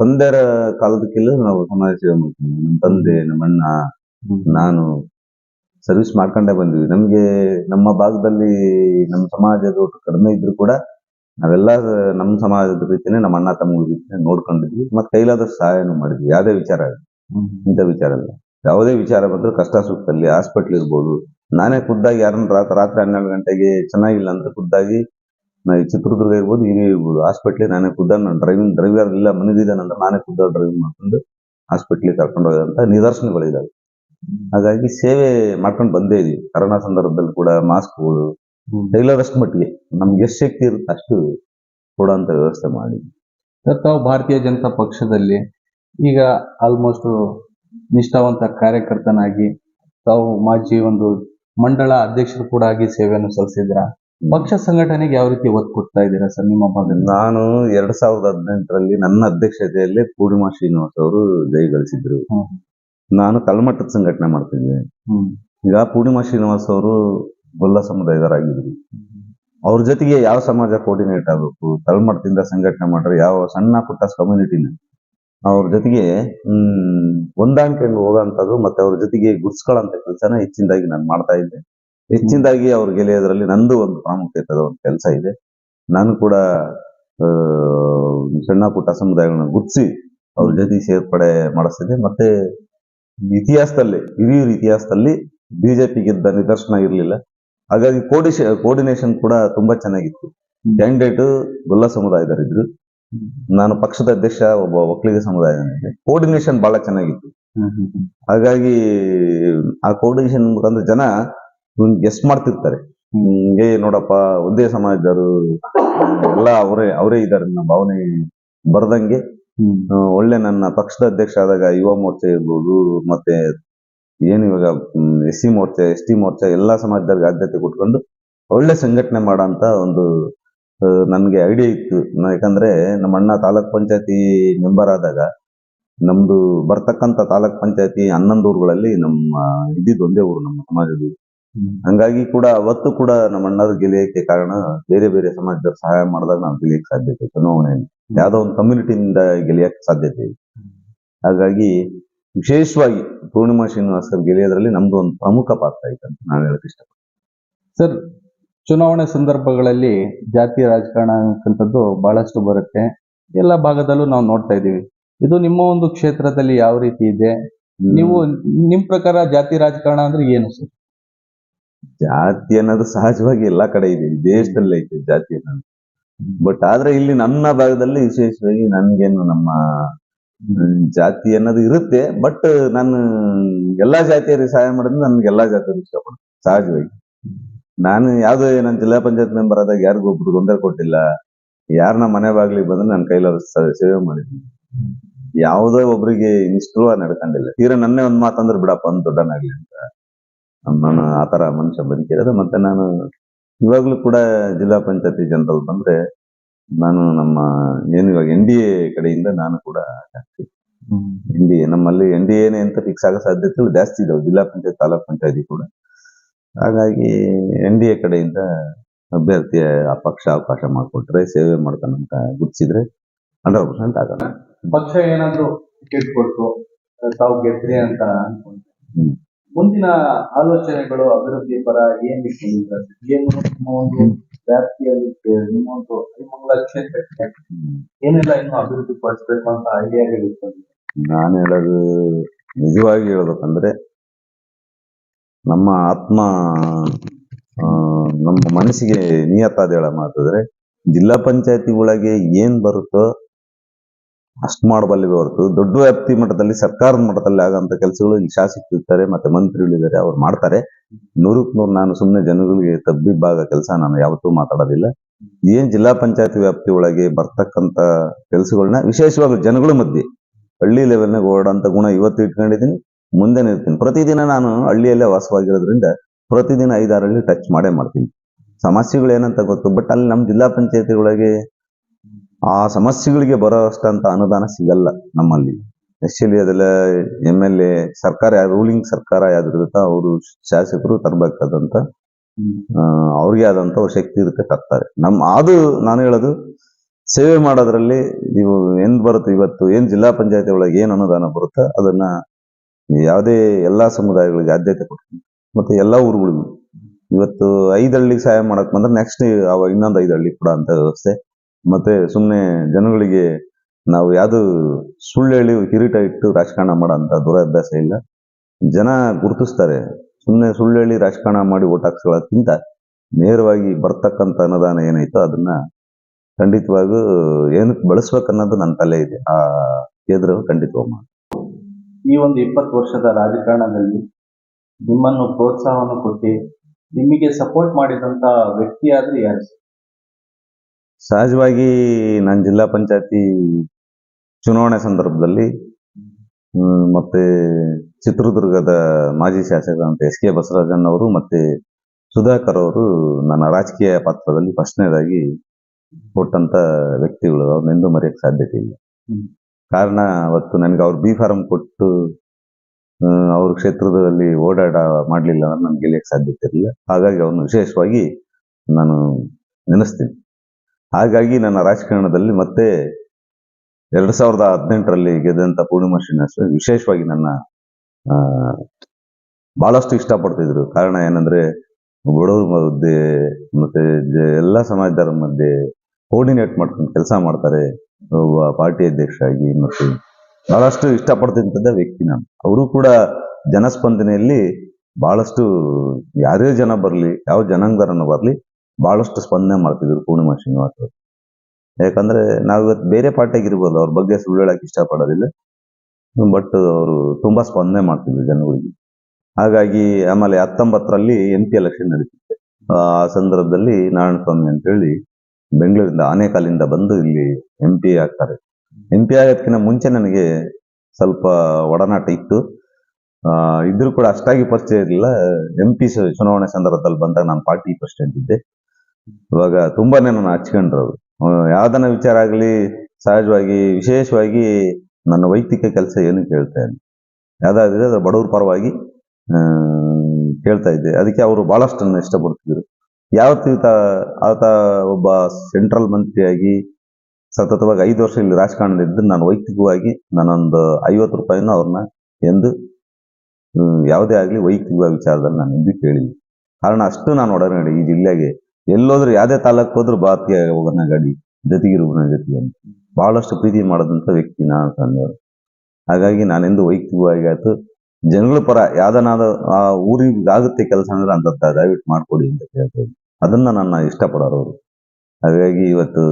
[SPEAKER 2] ತಂದೆಯರ ಕಾಲದಕ್ಕೆಲ್ಲ ನಾವು ಸಮಾಜ ಸೇವೆ ಮಾಡ್ತೀವಿ. ನಮ್ಮ ತಂದೆ ನಮ್ಮ ಅಣ್ಣ ನಾನು ಸರ್ವಿಸ್ ಮಾಡ್ಕೊಂಡೇ ಬಂದಿವಿ. ನಮ್ಗೆ ನಮ್ಮ ಭಾಗದಲ್ಲಿ ನಮ್ಮ ಸಮಾಜದ ಒಟ್ಟು ಕಡಿಮೆ ಇದ್ರು ಕೂಡ ನಾವೆಲ್ಲ ನಮ್ಮ ಸಮಾಜದ ರೀತಿನೇ ನಮ್ಮ ಅಣ್ಣ ತಮ್ಮ ರೀತಿನೇ ನೋಡ್ಕೊಂಡಿದ್ವಿ. ಮತ್ತೆ ಕೈಲಾದಷ್ಟು ಸಹಾಯನೂ ಮಾಡಿದ್ವಿ. ಯಾವುದೇ ವಿಚಾರ ಇಂಥ ವಿಚಾರ ಅಲ್ಲ ಯಾವುದೇ ವಿಚಾರ ಬಂದ್ರು ಕಷ್ಟ ಸುಖದಲ್ಲಿ ಹಾಸ್ಪಿಟ್ಲ್ ಇರ್ಬೋದು. ನಾನೇ ಖುದ್ದಾಗಿ ಯಾರನ್ನ ರಾತ್ರಿ ಹನ್ನೆರಡು ಗಂಟೆಗೆ ಚೆನ್ನಾಗಿಲ್ಲ ಅಂದ್ರೆ ಖುದ್ದಾಗಿ ನಾ ಚಿತ್ರದುರ್ಗ ಇರ್ಬೋದು ಹಿರಿಯ ಇರ್ಬೋದು. ಹಾಸ್ಪಿಟ್ಲಿಗೆ ನಾನೇ ಖುದ್ದ ನಾನು ಡ್ರೈವಿಂಗ್ ಡ್ರೈವರ್ ಇಲ್ಲ ಮನೆಗಿದ್ದಾನಂದ್ರೆ ನಾನೇ ಖುದ್ದ ಡ್ರೈವಿಂಗ್ ಮಾಡ್ಕೊಂಡು ಹಾಸ್ಪಿಟ್ಲಿಗೆ ಕರ್ಕೊಂಡು ಹೋಗೋದಂತ ನಿದರ್ಶನಗಳಿದಾವೆ. ಹಾಗಾಗಿ ಸೇವೆ ಮಾಡ್ಕೊಂಡು ಬಂದೇ ಇದೀವಿ. ಕರೋನಾ ಸಂದರ್ಭದಲ್ಲಿ ಕೂಡ ಮಾಸ್ಕ್ಗಳು ಟೈಲರಷ್ಟು ಮಟ್ಟಿಗೆ. ನಮ್ಗೆ ಎಷ್ಟು ಶಕ್ತಿ ಇರುತ್ತೆ ಅಷ್ಟು ಕೊಡೋಂಥ ವ್ಯವಸ್ಥೆ ಮಾಡಿದ್ವಿ.
[SPEAKER 1] ಸರ್ ತಾವು ಭಾರತೀಯ ಜನತಾ ಪಕ್ಷದಲ್ಲಿ ಈಗ ಆಲ್ಮೋಸ್ಟ್ ನಿಷ್ಠಾವಂತ ಕಾರ್ಯಕರ್ತನಾಗಿ ತಾವು ಮಾಜಿ ಒಂದು ಮಂಡಳ ಅಧ್ಯಕ್ಷರು ಕೂಡ ಆಗಿ ಸೇವೆಯನ್ನು ಸಲ್ಲಿಸಿದ್ರ ಪಕ್ಷ ಸಂಘಟನೆಗೆ ಯಾವ ರೀತಿ ಒತ್ತು ಕೊಡ್ತಾ ಇದ್ದೀರಾ ಸರ್ ನಿಮ್ಮ ಭಾಗದಲ್ಲಿ?
[SPEAKER 2] ನಾನು ಎರಡ್ ಸಾವಿರದ ಹದಿನೆಂಟರಲ್ಲಿ ನನ್ನ ಅಧ್ಯಕ್ಷತೆಯಲ್ಲಿ ಪೂರ್ಣಿಮಾ ಶ್ರೀನಿವಾಸ್ ಅವರು ಜೈ ಗಳಿಸಿದ್ರು. ನಾನು ತಳಮಟ್ಟದ ಸಂಘಟನೆ ಮಾಡ್ತಿದ್ದೆ. ಈಗ ಪೂರ್ಣಿಮಾ ಶ್ರೀನಿವಾಸ್ ಅವರು ಗೊಲ್ಲ ಸಮುದಾಯದವರಾಗಿದ್ರು ಅವ್ರ ಜೊತೆಗೆ ಯಾವ ಸಮಾಜ ಕೋರ್ಡಿನೇಟ್ ಆಗಬೇಕು? ತಳಮಟ್ಟದಿಂದ ಸಂಘಟನೆ ಮಾಡ್ರೆ ಯಾವ ಸಣ್ಣ ಪುಟ್ಟ ಕಮ್ಯುನಿಟಿನ ಅವ್ರ ಜೊತೆಗೆ ಹ್ಮ್ ಹೊಂದಾಣಿಕೆ ಹೋಗೋಂಥದ್ದು ಮತ್ತೆ ಅವ್ರ ಜೊತೆಗೆ ಗುರ್ಸ್ಕೊಳ್ಳೋಂಥ ಕೆಲಸನ ಹೆಚ್ಚಿನದಾಗಿ ನಾನು ಮಾಡ್ತಾ ಇದ್ದೆ. ಹೆಚ್ಚಿನದಾಗಿ ಅವ್ರ ಗೆಳೆಯೋದ್ರಲ್ಲಿ ನಂದು ಒಂದು ಪ್ರಾಮುಖ್ಯತೆ ಒಂದು ಕೆಲಸ ಇದೆ. ನಾನು ಕೂಡ ಸಣ್ಣ ಪುಟ್ಟ ಸಮುದಾಯಗಳನ್ನ ಗುರ್ಸಿ ಅವ್ರ ಜೊತೆ ಸೇರ್ಪಡೆ ಮಾಡಿಸ್ತಿದ್ದೆ. ಮತ್ತೆ ಇತಿಹಾಸದಲ್ಲಿ ಹಿರಿಯೂರು ಇತಿಹಾಸದಲ್ಲಿ ಬಿಜೆಪಿ ಗೆದ್ದ ನಿದರ್ಶನ ಇರಲಿಲ್ಲ. ಹಾಗಾಗಿ ಕೋಡಿಶ ಕೋರ್ಡಿನೇಷನ್ ಕೂಡ ತುಂಬಾ ಚೆನ್ನಾಗಿತ್ತು. ಕ್ಯಾಂಡಿಡೇಟ್ ಗೊಲ್ಲ ಸಮುದಾಯದವರಿದ್ರು. ನಾನು ಪಕ್ಷದ ಅಧ್ಯಕ್ಷ ಒಬ್ಬ ಒಕ್ಕಲಿಗ ಸಮುದಾಯ ಕೋರ್ಡಿನೇಷನ್ ಬಹಳ ಚೆನ್ನಾಗಿತ್ತು. ಹಾಗಾಗಿ ಆ ಕೋರ್ಡಿನೇಷನ್ ಮುಖಾಂತರ ಜನ ಗೆಸ್ ಮಾಡ್ತಿರ್ತಾರೆ. ಹಿಂಗೆ ನೋಡಪ್ಪ ಒಂದೇ ಸಮಾಜದವರು ಎಲ್ಲ ಅವರೇ ಅವರೇ ಇದ್ದಾರೆ ನಮ್ಮ ಭಾವನೆ ಬರ್ದಂಗೆ. ಒಳ್ಳೆ ನನ್ನ ಪಕ್ಷದ ಅಧ್ಯಕ್ಷ ಆದಾಗ ಯುವ ಮೋರ್ಚೆ ಇರ್ಬೋದು ಮತ್ತೆ ಏನು ಇವಾಗ ಎಸ್ ಸಿ ಮೋರ್ಚೆ ಎಸ್ ಟಿ ಮೋರ್ಚೆ ಎಲ್ಲಾ ಸಮಾಜದವ್ರಿಗೆ ಆದ್ಯತೆ ಕೊಟ್ಕೊಂಡು ಒಳ್ಳೆ ಸಂಘಟನೆ ಮಾಡೋ ಒಂದು ನನ್ಗೆ ಐಡಿಯಾ ಇತ್ತು. ಯಾಕಂದ್ರೆ ನಮ್ಮ ಅಣ್ಣ ತಾಲೂಕ್ ಪಂಚಾಯತಿ ಮೆಂಬರ್ ಆದಾಗ ನಮ್ದು ಬರ್ತಕ್ಕಂತ ತಾಲೂಕ್ ಪಂಚಾಯತಿ ಹನ್ನೊಂದು ಊರುಗಳಲ್ಲಿ ನಮ್ಮ ಇದ್ದಿದ್ದು ಒಂದೇ ಊರು ನಮ್ಮ ಸಮಾಜದ ಹಂಗಾಗಿ ಕೂಡ ಅವತ್ತು ಕೂಡ ನಮ್ಮ ಅಣ್ಣದ ಗೆಲೆಯಕ್ಕೆ ಕಾರಣ ಬೇರೆ ಬೇರೆ ಸಮಾಜದವ್ರು ಸಹಾಯ ಮಾಡಿದಾಗ ನಾವು ಗೆಳೆಯಕ್ಕೆ ಸಾಧ್ಯತೆ ಚುನಾವಣೆಯಲ್ಲಿ ಯಾವ್ದೋ ಒಂದು ಕಮ್ಯುನಿಟಿಯಿಂದ ಗೆಳೆಯಕ್ಕೆ ಸಾಧ್ಯತೆ ಹಾಗಾಗಿ ವಿಶೇಷವಾಗಿ ಪೂರ್ಣಿಮಾ ಶ್ರೀನಿವಾಸ್ ಗೆಲಿಯೋದ್ರಲ್ಲಿ ನಮ್ದು ಒಂದು ಪ್ರಮುಖ ಪಾತ್ರ ಐತೆ ಅಂತ ನಾನು ಹೇಳಕ್ ಇಷ್ಟಪಡ್ತೀನಿ.
[SPEAKER 1] ಸರ್ ಚುನಾವಣೆ ಸಂದರ್ಭಗಳಲ್ಲಿ ಜಾತಿ ರಾಜಕಾರಣ ಅಂತಕ್ಕಂಥದ್ದು ಬಹಳಷ್ಟು ಬರುತ್ತೆ. ಎಲ್ಲ ಭಾಗದಲ್ಲೂ ನಾವು ನೋಡ್ತಾ ಇದ್ದೀವಿ. ಇದು ನಿಮ್ಮ ಒಂದು ಕ್ಷೇತ್ರದಲ್ಲಿ ಯಾವ ರೀತಿ ಇದೆ? ನೀವು ನಿಮ್ ಪ್ರಕಾರ ಜಾತಿ ರಾಜಕಾರಣ ಅಂದ್ರೆ ಏನು ಸರ್?
[SPEAKER 2] ಜಾತಿ ಅನ್ನೋದು ಸಹಜವಾಗಿ ಎಲ್ಲಾ ಕಡೆ ಇದೆ. ದೇಶದಲ್ಲೇ ಐತೆ ಜಾತಿ ಅನ್ನೋದು. ಬಟ್ ಆದ್ರೆ ಇಲ್ಲಿ ನನ್ನ ಭಾಗದಲ್ಲಿ ವಿಶೇಷವಾಗಿ ನನ್ಗೇನು ನಮ್ಮ ಜಾತಿ ಅನ್ನೋದು ಇರುತ್ತೆ. ಬಟ್ ನಾನು ಎಲ್ಲಾ ಜಾತಿಯರಿಗೆ ಸಹಾಯ ಮಾಡಿದ್ರೆ ನನ್ಗೆ ಎಲ್ಲಾ ಜಾತಿಯವ್ರಿಗೆ ಇಷ್ಟಪಡ್ತೀನಿ ಸಹಜವಾಗಿ. ನಾನು ಯಾವ್ದು ನನ್ನ ಜಿಲ್ಲಾ ಪಂಚಾಯತ್ ಮೆಂಬರ್ ಆದಾಗ ಯಾರಿಗೂ ಒಬ್ರು ತೊಂದರೆ ಕೊಟ್ಟಿಲ್ಲ. ಯಾರನ್ನ ಮನೆ ಬಾಗ್ಲಿಗೆ ಬಂದ್ರೆ ನನ್ನ ಕೈಲಾದ ಸ- ಸೇವೆ ಮಾಡಿದ್ದೀನಿ. ಯಾವುದೇ ಒಬ್ರಿಗೆ ನಿಷ್ಠುರವಾಗಿ ನಡ್ಕೊಂಡಿಲ್ಲ. ತೀರಾ ನನ್ನೇ ಒಂದ್ ಮಾತಂದ್ರೆ ಬಿಡಪ್ಪ ಅಂತ ದೊಡ್ಡನಾಗ್ಲಿ ಅಂತ. ನಾನು ಆತರ ಮನುಷ್ಯ ಬದುಕಿರೋದು. ಮತ್ತೆ ನಾನು ಇವಾಗ್ಲೂ ಕೂಡ ಜಿಲ್ಲಾ ಪಂಚಾಯತಿ ಜನರಲ್ ಬಂದ್ರೆ ನಾನು ನಮ್ಮ ಏನು ಇವಾಗ ಎನ್ ಡಿ ಎ ಕಡೆಯಿಂದ ನಾನು ಕೂಡ ಎನ್ ಡಿ ಎ ನಮ್ಮಲ್ಲಿ ಎನ್ ಡಿ ಎನೆ ಅಂತ ಫಿಕ್ಸ್ ಆಗೋ ಸಾಧ್ಯತೆಗಳು ಜಾಸ್ತಿ ಇದಾವೆ. ಜಿಲ್ಲಾ ಪಂಚಾಯತ್ ತಾಲೂಕ್ ಪಂಚಾಯತಿ ಕೂಡ. ಹಾಗಾಗಿ ಎನ್ ಡಿ ಎ ಕಡೆಯಿಂದ ಅಭ್ಯರ್ಥಿಯ ಪಕ್ಷ ಅವಕಾಶ ಮಾಡಿಕೊಟ್ರೆ ಸೇವೆ ಮಾಡ್ತಾನೆ ಅಂತ ಗುರ್ತಿಸಿದ್ರೆ ಹಂಡ್ರೆಡ್ ಪರ್ಸೆಂಟ್ ಆಗೋಣ
[SPEAKER 1] ಪಕ್ಷ ಏನಾದ್ರು ಟಿಕೆಟ್ ಕೊಟ್ಟು ತಾವು ಗೆದ್ರಿ ಅಂತ ಅನ್ಕೊಂಡ್ರೆ ಮುಂದಿನ ಆಲೋಚನೆಗಳು ಅಭಿವೃದ್ಧಿ ಪರ ಏನ್ ಏನು ನಿಮ್ಮ ಒಂದು ವ್ಯಾಪ್ತಿಯಲ್ಲಿ ನಿಮ್ಮ ಒಂದು ಹರಿಮಂಗಲ ಕ್ಷೇತ್ರಕ್ಕೆ ಏನೆಲ್ಲ ಇನ್ನೂ ಅಭಿವೃದ್ಧಿ ಪಡಿಸ್ಬೇಕು ಅಂತ? ಐಡಿಯಾಗಳಿತ್ತು
[SPEAKER 2] ನಾನು ಹೇಳೋದು ನಿಜವಾಗಿ ಹೇಳ್ಬೇಕಂದ್ರೆ ನಮ್ಮ ಆತ್ಮ ನಮ್ಮ ಮನಸ್ಸಿಗೆ ನಿಯತ್ತಾದ ಹೇಳ ಮಾತಾದ್ರೆ ಜಿಲ್ಲಾ ಪಂಚಾಯತಿ ಒಳಗೆ ಏನ್ ಬರುತ್ತೋ ಅಷ್ಟು ಮಾಡಬಲ್ಲಿವೆ ಹೊರತು. ದೊಡ್ಡ ವ್ಯಾಪ್ತಿ ಮಟ್ಟದಲ್ಲಿ, ಸರ್ಕಾರದ ಮಟ್ಟದಲ್ಲಿ ಆಗಂತ ಕೆಲಸಗಳು ಇಲ್ಲಿ ಶಾಸಕರು ಇರ್ತಾರೆ ಮತ್ತೆ ಮಂತ್ರಿಗಳಿದ್ದಾರೆ, ಅವ್ರು ಮಾಡ್ತಾರೆ. ನೂರಕ್ ನೂರು ನಾನು ಸುಮ್ಮನೆ ಜನಗಳಿಗೆ ತಬ್ಬಿಬ್ಬಾಗ ಕೆಲಸ ನಾನು ಯಾವತ್ತೂ ಮಾತಾಡೋದಿಲ್ಲ. ಏನ್ ಜಿಲ್ಲಾ ಪಂಚಾಯತಿ ವ್ಯಾಪ್ತಿ ಒಳಗೆ ಬರ್ತಕ್ಕಂತ ಕೆಲಸಗಳನ್ನ ವಿಶೇಷವಾಗಿ ಜನಗಳ ಮಧ್ಯೆ, ಹಳ್ಳಿ ಲೆವೆಲ್ನಾಗ ಓಡಾಡಂತ ಗುಣ ಇವತ್ತು ಇಟ್ಕೊಂಡಿದ್ದೀನಿ. ಮುಂದೆ ಇರ್ತೀನಿ ಪ್ರತಿದಿನ ನಾನು ಹಳ್ಳಿಯಲ್ಲೇ ವಾಸವಾಗಿರೋದ್ರಿಂದ ಪ್ರತಿದಿನ ಐದಾರಲ್ಲಿ ಟಚ್ ಮಾಡೇ ಮಾಡ್ತೀನಿ. ಸಮಸ್ಯೆಗಳು ಏನಂತ ಗೊತ್ತು ಬಟ್ ಅಲ್ಲಿ ನಮ್ಮ ಜಿಲ್ಲಾ ಪಂಚಾಯತಿ ಒಳಗೆ ಆ ಸಮಸ್ಯೆಗಳಿಗೆ ಬರೋ ಅಷ್ಟಂತ ಅನುದಾನ ಸಿಗಲ್ಲ ನಮ್ಮಲ್ಲಿ. ಆಕ್ಚುಲಿ ಅದೆಲ್ಲ ಎಂ ಎಲ್ ಎ ಸರ್ಕಾರ ರೂಲಿಂಗ್ ಸರ್ಕಾರ ಯಾವ್ದಿರುತ್ತ ಅವರು ಶಾಸಕರು ತರಬೇಕಾದಂತ ಅವ್ರಿಗೆ ಆದಂತ ಶಕ್ತಿ ಇರುತ್ತೆ ತರ್ತಾರೆ. ನಮ್, ಅದು ನಾನು ಹೇಳೋದು, ಸೇವೆ ಮಾಡೋದ್ರಲ್ಲಿ ನೀವು ಎಂದ್ ಬರುತ್ತೆ ಇವತ್ತು, ಏನ್ ಜಿಲ್ಲಾ ಪಂಚಾಯತಿ ಒಳಗೆ ಏನ್ ಅನುದಾನ ಬರುತ್ತೋ ಅದನ್ನ ಯಾವುದೇ ಎಲ್ಲಾ ಸಮುದಾಯಗಳಿಗೆ ಆದ್ಯತೆ ಕೊಡ್ತೀನಿ. ಮತ್ತೆ ಎಲ್ಲಾ ಊರುಗಳಿಗೂ. ಇವತ್ತು ಐದು ಹಳ್ಳಿಗೆ ಸಹಾಯ ಮಾಡಕ್ ಬಂದ್ರೆ ನೆಕ್ಸ್ಟ್ ಅವ ಇನ್ನೊಂದು ಐದು ಹಳ್ಳಿ ಕೂಡ ಅಂತ ವ್ಯವಸ್ಥೆ. ಮತ್ತೆ ಸುಮ್ಮನೆ ಜನಗಳಿಗೆ ನಾವು ಯಾವುದು ಸುಳ್ಳು ಹೇಳಿ ಕಿರೀಟ ಇಟ್ಟು ರಾಜಕಾರಣ ಮಾಡೋ ಅಂತ ದುರಭ್ಯಾಸ ಇಲ್ಲ. ಜನ ಗುರುತಿಸ್ತಾರೆ. ಸುಮ್ಮನೆ ಸುಳ್ಳು ಹೇಳಿ ರಾಜಕಾರಣ ಮಾಡಿ ಓಟ್ ಹಾಕ್ಸ್ಕೊಳ್ಳೋಕ್ಕಿಂತ ನೇರವಾಗಿ ಬರ್ತಕ್ಕಂಥ ಅನುದಾನ ಏನೈತೋ ಅದನ್ನ ಖಂಡಿತವಾಗೂ ಏನಕ್ಕೆ ಬಳಸ್ಬೇಕನ್ನೋದು ನನ್ನ ತಲೆ ಇದೆ. ಆ ಕೇಂದ್ರ ಖಂಡಿತವಾಗಿ.
[SPEAKER 1] ಈ ಒಂದು ಇಪ್ಪತ್ತು ವರ್ಷದ ರಾಜಕಾರಣದಲ್ಲಿ ನಿಮ್ಮನ್ನು ಪ್ರೋತ್ಸಾಹವನ್ನು ಕೊಟ್ಟು ನಿಮಗೆ ಸಪೋರ್ಟ್ ಮಾಡಿದಂತ ವ್ಯಕ್ತಿ ಆದ್ರೆ ಯಾರು
[SPEAKER 2] ಸಹಜವಾಗಿ ನಾನು ಜಿಲ್ಲಾ ಪಂಚಾಯತಿ ಚುನಾವಣೆ ಸಂದರ್ಭದಲ್ಲಿ ಮತ್ತೆ ಚಿತ್ರದುರ್ಗದ ಮಾಜಿ ಶಾಸಕರಂತ ಎಸ್ ಕೆ ಬಸವರಾಜನ್ ಅವರು ಮತ್ತೆ ಸುಧಾಕರ್ ಅವರು ನನ್ನ ರಾಜಕೀಯ ಪಾತ್ರದಲ್ಲಿ ಫಸ್ಟ್ನೇದಾಗಿ ಕೊಟ್ಟಂತ ವ್ಯಕ್ತಿಗಳು ಅವ್ರನ್ನೆಂದು ಮರೆಯಕ್ಕೆ ಸಾಧ್ಯತೆ ಇಲ್ಲ. ಕಾರಣ ಅವತ್ತು ನನಗೆ ಅವ್ರು ಬಿ ಫಾರಂ ಕೊಟ್ಟು ಅವ್ರ ಕ್ಷೇತ್ರದಲ್ಲಿ ಓಡಾಡ ಮಾಡಲಿಲ್ಲ ಅಂದ್ರೆ ನನ್ಗೆ ಗೆಲ್ಲಕ್ಕೆ ಸಾಧ್ಯತೆ ಇರಲಿಲ್ಲ. ಹಾಗಾಗಿ ಅವನು ವಿಶೇಷವಾಗಿ ನಾನು ನೆನೆಸ್ತೀನಿ. ಹಾಗಾಗಿ ನನ್ನ ರಾಜಕಾರಣದಲ್ಲಿ ಮತ್ತೆ ಎರಡು ಸಾವಿರದ ಹದಿನೆಂಟರಲ್ಲಿ ಗೆದ್ದಂಥ ಪೂರ್ಣಿಮಾ ಶ್ರೀನಿವಾಸ ವಿಶೇಷವಾಗಿ ನನ್ನ ಬಹಳಷ್ಟು ಇಷ್ಟಪಡ್ತಿದ್ರು. ಕಾರಣ ಏನಂದ್ರೆ, ಬಡವ್ರ ಮಧ್ಯೆ ಮತ್ತೆ ಎಲ್ಲ ಸಮಾಜದವರ ಮಧ್ಯೆ ಕೋರ್ಡಿನೇಟ್ ಮಾಡ್ಕೊಂಡು ಕೆಲಸ ಮಾಡ್ತಾರೆ. ಪಾರ್ಟಿ ಅಧ್ಯಕ್ಷರಾಗಿ ಮತ್ತು ಬಹಳಷ್ಟು ಇಷ್ಟಪಡ್ತಿದ್ದ ವ್ಯಕ್ತಿ ನಾನು. ಅವರು ಕೂಡ ಜನಸ್ಪಂದನೆಯಲ್ಲಿ ಬಹಳಷ್ಟು ಯಾರೇ ಜನ ಬರಲಿ, ಯಾವ ಜನಾಂಗದರನ್ನು ಬರಲಿ, ಬಹಳಷ್ಟು ಸ್ಪಂದನೆ ಮಾಡ್ತಿದ್ರು ಪೂರ್ಣಿಮಾ ಶ್ರೀನಿವಾಸ್ ಅವರು. ಯಾಕಂದ್ರೆ ನಾವು ಇವತ್ತು ಬೇರೆ ಪಾರ್ಟಿಯಾಗಿರ್ಬೋದು ಅವ್ರ ಬಗ್ಗೆ ಸುಳ್ಳು ಹೇಳಕ್ ಇಷ್ಟಪಡೋದಿಲ್ಲ. ಬಟ್ ಅವರು ತುಂಬಾ ಸ್ಪಂದನೆ ಮಾಡ್ತಿದ್ರು ಜನಗಳಿಗೆ. ಹಾಗಾಗಿ ಆಮೇಲೆ ಹತ್ತೊಂಬತ್ತರಲ್ಲಿ ಎಂ ಪಿ ಎಲೆಕ್ಷನ್ ನಡೀತಿತ್ತು. ಆ ಸಂದರ್ಭದಲ್ಲಿ ನಾರಾಯಣ ಸ್ವಾಮಿ ಅಂತ ಹೇಳಿ ಬೆಂಗಳೂರಿಂದ ಆನೇಕಾಲಿಂದ ಬಂದು ಇಲ್ಲಿ ಎಂ ಪಿ ಆಗ್ತಾರೆ. ಎಂ ಪಿ ಆಗೋದಕ್ಕಿಂತ ಮುಂಚೆ ನನಗೆ ಸ್ವಲ್ಪ ಒಡನಾಟ ಇತ್ತು. ಇದ್ರೂ ಕೂಡ ಅಷ್ಟಾಗಿ ಪರಿಚಯ ಇರಲಿಲ್ಲ. ಎಂ ಪಿ ಚುನಾವಣೆ ಸಂದರ್ಭದಲ್ಲಿ ಬಂದಾಗ ನಾನು ಪಾರ್ಟಿ ಪ್ರೆಸಿಡೆಂಟ್ ಇದ್ದೆ ಇವಾಗ ತುಂಬಾನೇ ನನ್ನ ಹಚ್ಕೊಂಡ್ರು ಯಾವ್ದನ್ನ ವಿಚಾರ ಆಗಲಿ, ಸಹಜವಾಗಿ, ವಿಶೇಷವಾಗಿ ನನ್ನ ವೈಯಕ್ತಿಕ ಕೆಲಸ ಏನು ಕೇಳ್ತೇನೆ ಯಾವ್ದಾದ್ರೆ ಅದ್ರ ಬಡವ್ರ ಪರವಾಗಿ ಕೇಳ್ತಾ ಇದ್ದೆ. ಅದಕ್ಕೆ ಅವರು ಬಹಳಷ್ಟು ನನ್ನ ಇಷ್ಟಪಡ್ತಿದ್ರು. ಯಾವತ್ತು ಈತ ಆತ ಒಬ್ಬ ಸೆಂಟ್ರಲ್ ಮಂತ್ರಿಯಾಗಿ ಸತತವಾಗಿ ಐದು ವರ್ಷ ಇಲ್ಲಿ ರಾಜಕಾರಣದಲ್ಲಿದ್ದು ನಾನು ವೈಯಕ್ತಿಕವಾಗಿ ನಾನೊಂದು ಐವತ್ತು ರೂಪಾಯಿನ ಅವ್ರನ್ನ ಎಂದು ಯಾವುದೇ ಆಗಲಿ ವೈಯಕ್ತಿಕ ವಿಚಾರದಲ್ಲಿ ನಾನು ಎಂದು ಕೇಳಿಲ್ಲ. ಕಾರಣ ಅಷ್ಟು ನಾನು ಒಡನಾಡಿ ಈ ಜಿಲ್ಲೆಗೆ ಎಲ್ಲೋದ್ರೂ ಯಾವುದೇ ತಾಲೂಕು ಹೋದ್ರೂ ಬಾತಿಗೆ ಹೋಗೋಣ ಗಾಡಿ ಜೊತೆಗಿರುವನ ಜೊತೆಗೆ ಅಂತ. ಬಹಳಷ್ಟು ಪ್ರೀತಿ ಮಾಡದಂತ ವ್ಯಕ್ತಿ ನಾನು ತಂದೆಯವರು ಹಾಗಾಗಿ ನಾನೆಂದು ವೈಯಕ್ತಿಕವಾಗಿ ಆಯ್ತು, ಜನಗಳ ಪರ ಯಾವ್ದನಾದ ಆ ಊರಿಗಾಗುತ್ತೆ ಕೆಲಸ ಅಂದ್ರೆ ಅಂತ ದಯವಿಟ್ಟು ಮಾಡ್ಕೊಡಿ ಅಂತ ಕೇಳ್ತೇವೆ ಅದನ್ನ ನನ್ನ ಇಷ್ಟಪಡೋರು ಅವರು ಹಾಗಾಗಿ ಇವತ್ತು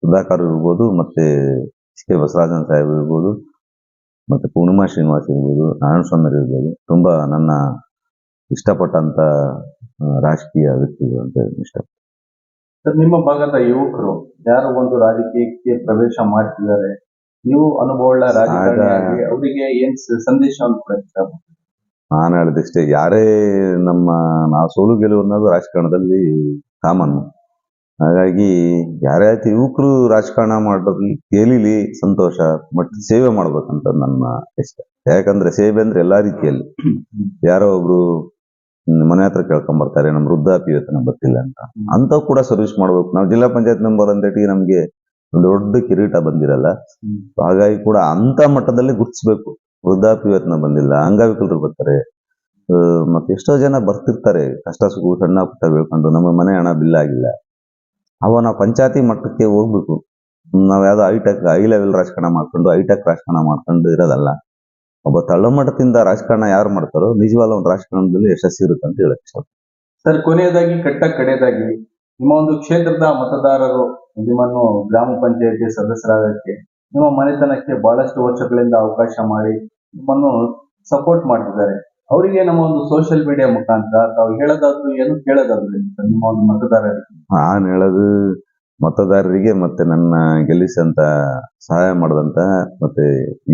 [SPEAKER 2] ಸುಧಾಕರ್ ಇರ್ಬೋದು ಮತ್ತೆ ಎಸ್ ಕೆ ಬಸವರಾಜನ್ ಸಾಹೇಬ್ ಇರ್ಬೋದು ಮತ್ತೆ ಪೂರ್ಣಿಮಾ ಶ್ರೀನಿವಾಸ್ ಇರ್ಬೋದು ನಾರಾಯಣ ಸ್ವಾಮಿ ಇರ್ಬೋದು ತುಂಬಾ ನನ್ನ ಇಷ್ಟಪಟ್ಟಂತ ರಾಜಕೀಯ ವ್ಯಕ್ತಿಗಳು ಅಂತ ಇಷ್ಟ.
[SPEAKER 1] ಸರ್, ನಿಮ್ಮ ಭಾಗದ ಯುವಕರು ಯಾರು ಒಂದು ರಾಜಕೀಯಕ್ಕೆ ಪ್ರವೇಶ ಮಾಡ್ತಿದ್ದಾರೆ? ನೀವು ಅನುಭವ ಅವರಿಗೆ ಏನ್ ಸಂದೇಶ ಇಷ್ಟಪಡ್ತೀರಿ?
[SPEAKER 2] ನಾನು ಹೇಳಿದಷ್ಟೇ ಯಾರೇ ನಮ್ಮ ನಾವು ಸೋಲು ಗೆಲುವು ಅನ್ನೋದು ರಾಜಕಾರಣದಲ್ಲಿ ಕಾಮನ್. ಹಾಗಾಗಿ ಯಾರೇ ಆಯ್ತು ಯುವಕರು ರಾಜಕಾರಣ ಮಾಡೋದ್ರಲ್ಲಿ ಕೇಳಿಲಿ ಸಂತೋಷ ಬಟ್ ಸೇವೆ ಮಾಡ್ಬೇಕಂತ ನನ್ನ ಇಷ್ಟ. ಯಾಕಂದ್ರೆ ಸೇವೆ ಅಂದ್ರೆ ಎಲ್ಲಾ ರೀತಿಯಲ್ಲಿ. ಯಾರೋ ಒಬ್ರು ಮನೆ ಹತ್ರ ಕೇಳ್ಕೊಂಡ್ ಬರ್ತಾರೆ ನಮ್ ವೃದ್ಧಾಪ್ಯ ವೇತನ ಬರ್ತಿಲ್ಲ ಅಂತ. ಅಂತ ಕೂಡ ಸರ್ವಿಸ್ ಮಾಡ್ಬೇಕು. ನಾವು ಜಿಲ್ಲಾ ಪಂಚಾಯತ್ ಮೆಂಬರ್ ಅಂತೇಳಿ ನಮ್ಗೆ ಒಂದು ದೊಡ್ಡ ಕಿರೀಟ ಬಂದಿರಲ್ಲ. ಹಾಗಾಗಿ ಕೂಡ ಅಂತ ಮಟ್ಟದಲ್ಲಿ ಗುರ್ತಿಸ್ಬೇಕು. ವೃದ್ಧಾಪ್ಯ ವೇತನ ಬಂದಿಲ್ಲ. ಅಂಗವಿಕಲರು ಬರ್ತಾರೆ. ಮತ್ತೆ ಎಷ್ಟೋ ಜನ ಬರ್ತಿರ್ತಾರೆ. ಕಷ್ಟ ಸುಖ ಸಣ್ಣ ಪುಟ್ಟ ಬೆಳ್ಕೊಂಡು ನಮ್ಮ ಮನೆ ಹಣ ಬಿಲ್ ಆಗಿಲ್ಲ. ಅವ ನಾವು ಪಂಚಾಯತಿ ಮಟ್ಟಕ್ಕೆ ಹೋಗ್ಬೇಕು. ನಾವ್ ಯಾವ್ದೋ ಐಟೆಕ್ ಐ ಲೆವೆಲ್ ರಾಜಕಾರಣ ಮಾಡ್ಕೊಂಡು ಐಟೆಕ್ ರಾಜಕಾರಣ ಮಾಡ್ಕೊಂಡು ಇರೋದಲ್ಲ. ಒಬ್ಬ ತಳಮಟ್ಟದಿಂದ ರಾಜಕಾರಣ ಯಾರು ಮಾಡ್ತಾರೋ ನಿಜವಾದ ಒಂದು ರಾಜಕಾರಣದಲ್ಲಿ ಯಶಸ್ಸು ಇರುತ್ತೆ ಅಂತ ಹೇಳಕ್ ಇಷ್ಟ
[SPEAKER 1] ಸರ್, ಕೊನೆಯದಾಗಿ ಕಟ್ಟ ಕಡೆಯದಾಗಿ, ನಿಮ್ಮ ಒಂದು ಕ್ಷೇತ್ರದ ಮತದಾರರು, ನಿಮ್ಮನ್ನು ಗ್ರಾಮ ಪಂಚಾಯತಿ ಸದಸ್ಯರಾಗಕ್ಕೆ ನಿಮ್ಮ ಮನೆತನಕ್ಕೆ ಬಹಳಷ್ಟು ವರ್ಷಗಳಿಂದ ಅವಕಾಶ ಮಾಡಿ ನಿಮ್ಮನ್ನು ಸಪೋರ್ಟ್ ಮಾಡ್ತಿದ್ದಾರೆ. ಅವರಿಗೆ ನಮ್ಮ ಒಂದು ಸೋಷಿಯಲ್ ಮೀಡಿಯಾ ಮುಖಾಂತರ ತಾವು ಹೇಳೋದಾದ್ರು ಏನು ಕೇಳೋದಾದ್ರು ನಿಮ್ಮ ಒಂದು ಮತದಾರರಿಗೆ?
[SPEAKER 2] ನಾನು ಹೇಳೋದು ಮತದಾರರಿಗೆ ಮತ್ತೆ ನನ್ನ ಗೆಲ್ಲಿಸಂತ ಸಹಾಯ ಮಾಡಿದಂತ ಮತ್ತೆ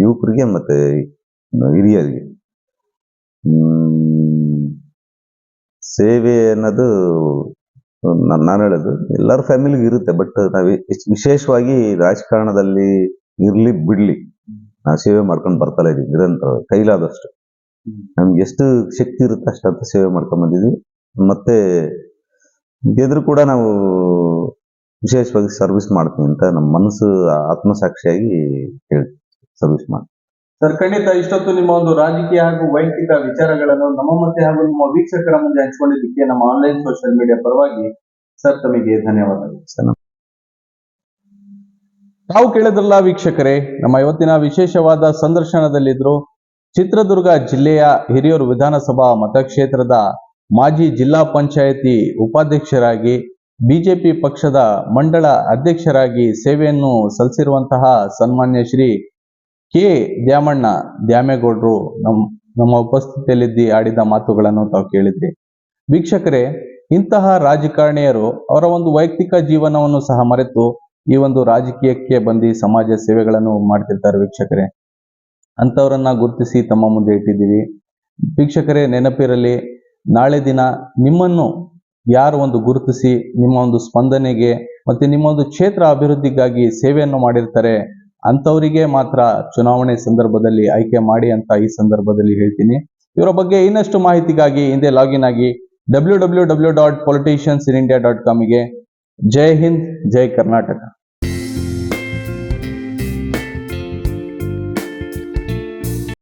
[SPEAKER 2] ಯುವಕರಿಗೆ ಮತ್ತೆ ಹಿರಿಯರಿಗೆ. ಸೇವೆ ಅನ್ನೋದು ನಾನು ಹೇಳೋದು ಎಲ್ಲರ ಫ್ಯಾಮಿಲಿಗೂ ಇರುತ್ತೆ ಬಟ್ ನಾವು ವಿಶೇಷವಾಗಿ ರಾಜಕಾರಣದಲ್ಲಿ ಇರ್ಲಿ ಬಿಡ್ಲಿ. ನಾ ಸೇವೆ ಮಾಡ್ಕೊಂಡು ಬರ್ತಾ ಇದೀವಿ ನಿರಂತರ ಕೈಲಾದಷ್ಟು. ನಮ್ಗೆ ಎಷ್ಟು ಶಕ್ತಿ ಇರುತ್ತೆ ಅಷ್ಟಂತ ಸೇವೆ ಮಾಡ್ಕೊಂಡ್ ಬಂದಿದ್ವಿ. ಮತ್ತೆ ಗೆದ್ರು ಕೂಡ ನಾವು ವಿಶೇಷವಾಗಿ ಸರ್ವಿಸ್ ಮಾಡ್ತೀವಿ ಅಂತ ನಮ್ಮ ಮನಸ್ಸು ಆತ್ಮಸಾಕ್ಷಿಯಾಗಿ ಹೇಳಿ ಸರ್ವಿಸ್ ಮಾಡಿ.
[SPEAKER 1] ಸರ್ ಖಂಡಿತ ಇಷ್ಟೊತ್ತು ನಿಮ್ಮ ಒಂದು ರಾಜಕೀಯ ಹಾಗೂ ವೈಯಕ್ತಿಕ ವಿಚಾರಗಳನ್ನು ನಮ್ಮ ಮತ್ತೆ ಹಾಗೂ ನಮ್ಮ ವೀಕ್ಷಕರ ಮುಂದೆ ಹಂಚಿಕೊಂಡಿದ್ದಕ್ಕೆ ನಮ್ಮ ಆನ್ಲೈನ್ ಸೋಷಿಯಲ್ ಮೀಡಿಯಾ ಪರವಾಗಿ ಸರ್ ತಮಗೆ ಧನ್ಯವಾದಗಳು.
[SPEAKER 2] ಸರ್
[SPEAKER 1] ತಾವು ಕೇಳಿದ್ರಲ್ಲ ವೀಕ್ಷಕರೇ, ನಮ್ಮ ಇವತ್ತಿನ ವಿಶೇಷವಾದ ಸಂದರ್ಶನದಲ್ಲಿದ್ರು ಚಿತ್ರದುರ್ಗ ಜಿಲ್ಲೆಯ ಹಿರಿಯೂರು ವಿಧಾನಸಭಾ ಮತಕ್ಷೇತ್ರದ ಮಾಜಿ ಜಿಲ್ಲಾ ಪಂಚಾಯತಿ ಉಪಾಧ್ಯಕ್ಷರಾಗಿ, ಬಿಜೆಪಿ ಪಕ್ಷದ ಮಂಡಳ ಅಧ್ಯಕ್ಷರಾಗಿ ಸೇವೆಯನ್ನು ಸಲ್ಲಿಸಿರುವಂತಹ ಸನ್ಮಾನ್ಯ ಶ್ರೀ ಕೆ ದ್ಯಾಮಣ್ಣ ದ್ಯಾಮೇಗೌಡರು ನಮ್, ನಮ್ಮ ಉಪಸ್ಥಿತಿಯಲ್ಲಿದ್ದಿ ಆಡಿದ ಮಾತುಗಳನ್ನು ತಾವು ಕೇಳಿದ್ರಿ. ವೀಕ್ಷಕರೇ, ಇಂತಹ ರಾಜಕಾರಣಿಯರು ಅವರ ಒಂದು ವೈಯಕ್ತಿಕ ಜೀವನವನ್ನು ಸಹ ಮರೆತು ಈ ಒಂದು ರಾಜಕೀಯಕ್ಕೆ ಬಂದು ಸಮಾಜ ಸೇವೆಗಳನ್ನು ಮಾಡ್ತಿರ್ತಾರೆ ವೀಕ್ಷಕರೇ. ಅಂಥವರನ್ನ ಗುರುತಿಸಿ ತಮ್ಮ ಮುಂದೆ ಇಟ್ಟಿದ್ದೀವಿ. ವೀಕ್ಷಕರೇ, ನೆನಪಿರಲಿ, ನಾಳೆ ದಿನ ನಿಮ್ಮನ್ನು ಯಾರು ಒಂದು ಗುರುತಿಸಿ ನಿಮ್ಮ ಒಂದು ಸ್ಪಂದನೆಗೆ ಮತ್ತೆ ನಿಮ್ಮ ಒಂದು ಕ್ಷೇತ್ರ ಅಭಿವೃದ್ಧಿಗಾಗಿ ಸೇವೆಯನ್ನು ಮಾಡಿರ್ತಾರೆ, ಅಂಥವರಿಗೆ ಮಾತ್ರ ಚುನಾವಣೆ ಸಂದರ್ಭದಲ್ಲಿ ಆಯ್ಕೆ ಮಾಡಿ ಅಂತ ಈ ಸಂದರ್ಭದಲ್ಲಿ ಹೇಳ್ತೀನಿ. ಇವರ ಬಗ್ಗೆ ಇನ್ನಷ್ಟು ಮಾಹಿತಿಗಾಗಿ ಹಿಂದೆ ಲಾಗಿನ್ ಆಗಿ W W W dot politicians in India dot ಕಾಮಿಗೆ. Jai Hind, Jai Karnataka.